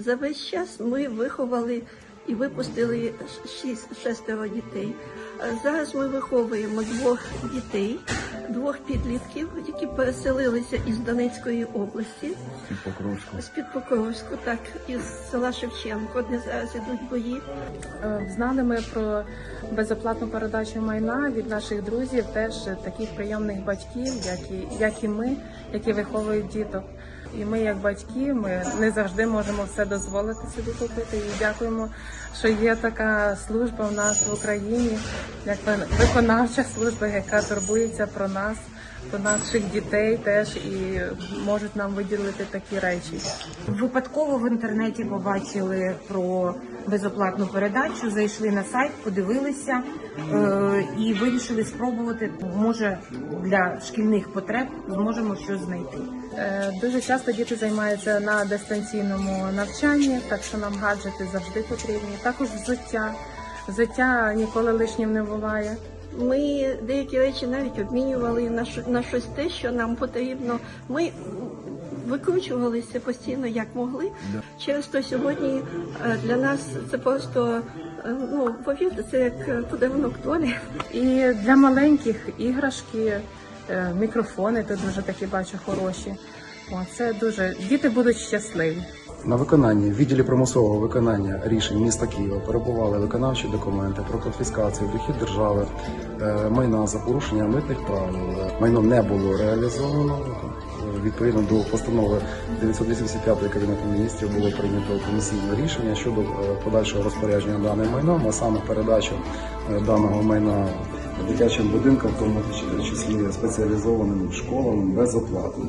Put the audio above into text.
За весь час ми виховали і випустили шість, шестеро дітей. Зараз ми виховуємо двох дітей, двох підлітків, які переселилися із Донецької області, Під Покровську. з-під Покровську, так, із села Шевченко, де зараз ідуть бої. Е, Знали ми про безоплатну передачу майна від наших друзів, теж таких прийомних батьків, як і, як і ми, які виховують діток. І ми, як батьки, ми не завжди можемо все дозволити собі купити. І дякуємо, що є така служба в нас в Україні, як виконавча служба, яка турбується про нас, про наших дітей теж і можуть нам виділити такі речі. Випадково в інтернеті побачили про безоплатну передачу, зайшли на сайт, подивилися е, і вирішили спробувати. Може для шкільних потреб зможемо щось знайти. Е, Дуже часто діти займаються на дистанційному навчанні, так що нам гаджети завжди потрібні. Також взуття. Взуття ніколи лишнім не буває. Ми деякі речі навіть обмінювали на, на щось те, що нам потрібно. Ми викручувалися постійно як могли. Через то сьогодні е, для нас це просто е, ну повірте, це як е, подарунок долі. І для маленьких іграшки, мікрофони тут дуже такі бачу хороші. Це дуже діти будуть щасливі. На виконанні в відділі примусового виконання рішень міста Києва перебували виконавчі документи про конфіскацію дохід держави е, майна за порушення митних правил. Майно не було реалізовано. Відповідно до постанови 985 Кабінету міністрів було прийнято комісійне рішення щодо е, подальшого розпорядження даним майном, а саме передачу е, даного майна дитячим будинкам, в тому числі спеціалізованим школам безоплатно.